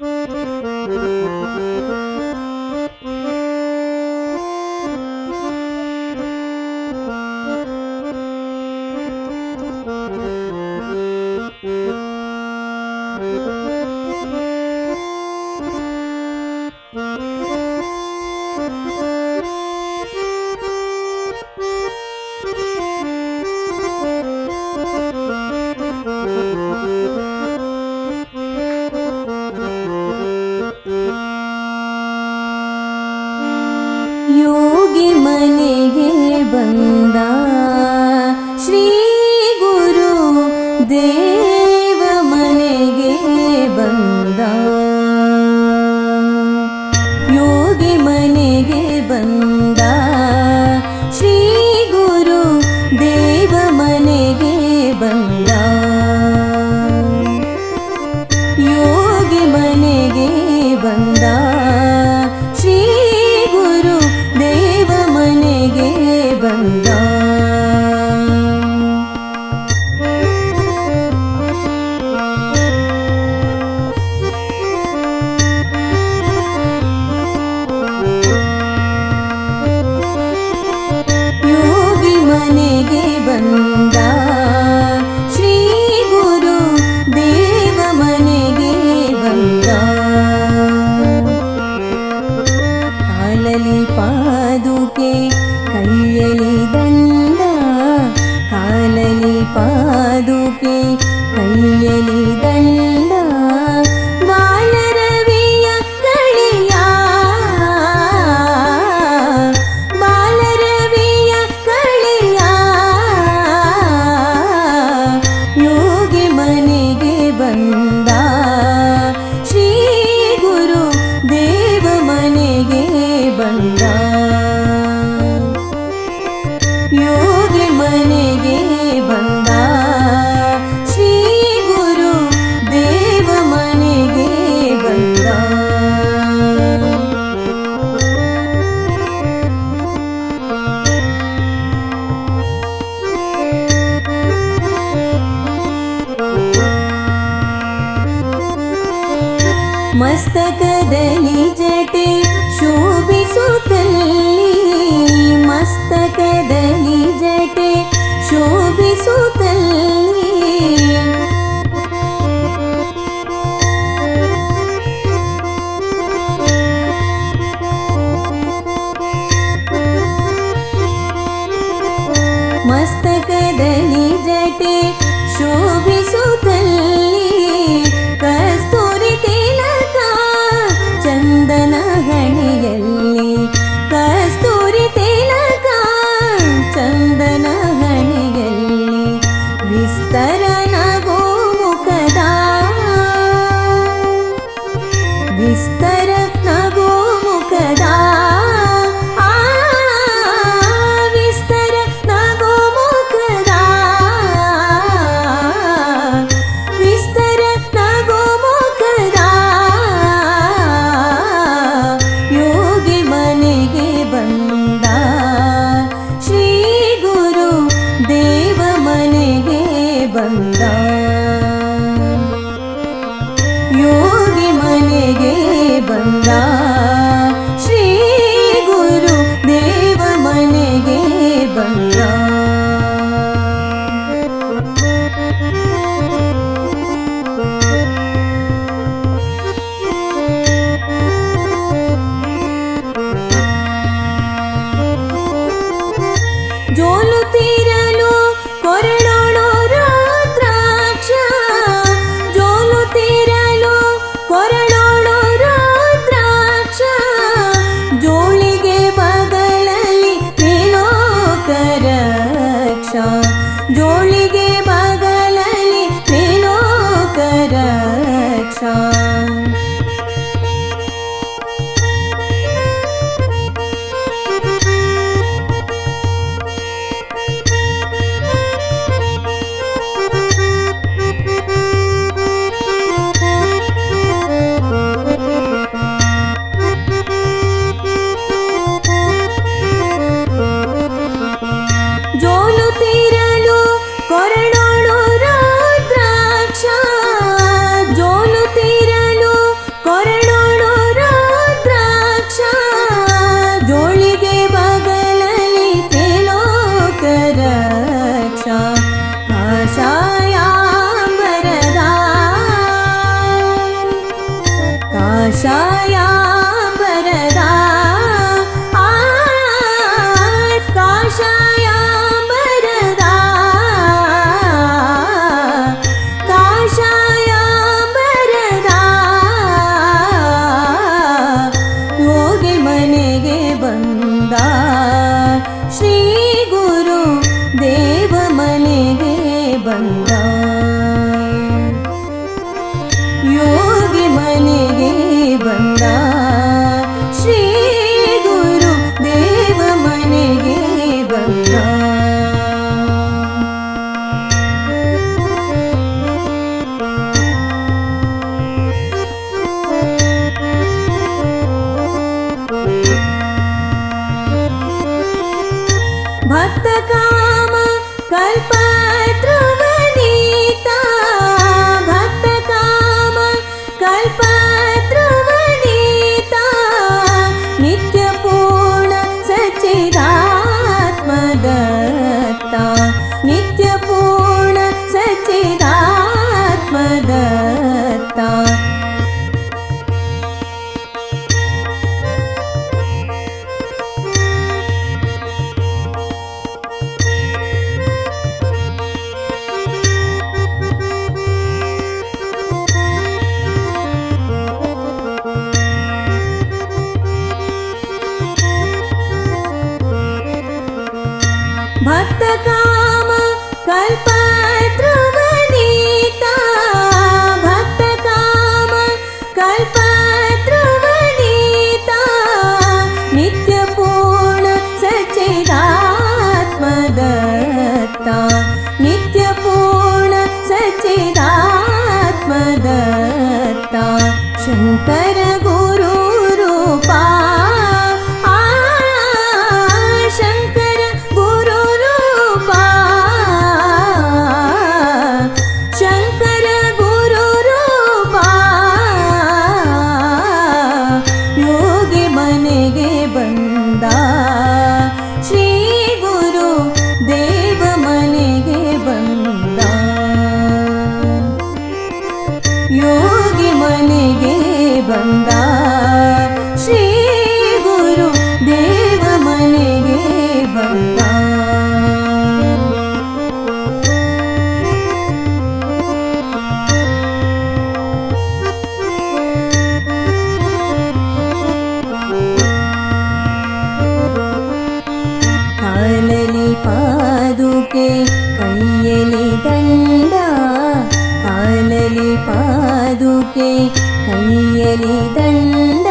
Música योग मनेगे बन्दा நிதன் ಮಸ್ತಕದಲ್ಲಿ ಜಟೆ ಶೋಭಿಸುತ್ತಲ್ಲಿ. ಕಸ್ತೂರಿ ತಿಲಕ ಚಂದನ ಹಣೆಯಲ್ಲಿ. ಕಸ್ತೂರಿ ತಿಲಕ ಚಂದನ ಹಣೆಯಲ್ಲಿ. ವಿಸ್ತರ ಬಂದಾ श्री गुरु देव मनेगे बन्द Sai त्मद ಶ್ರೀ ಗುರು ದೇವ ಮನೆಗೆ ಬಪ್ಪ ಕಾಲಲಿ ಪಾದುಕೆ ಕೈಯಲ್ಲಿ ದಂಡ ಕಾಲಲಿ ಪಾದುಕೆ கையலி தந்த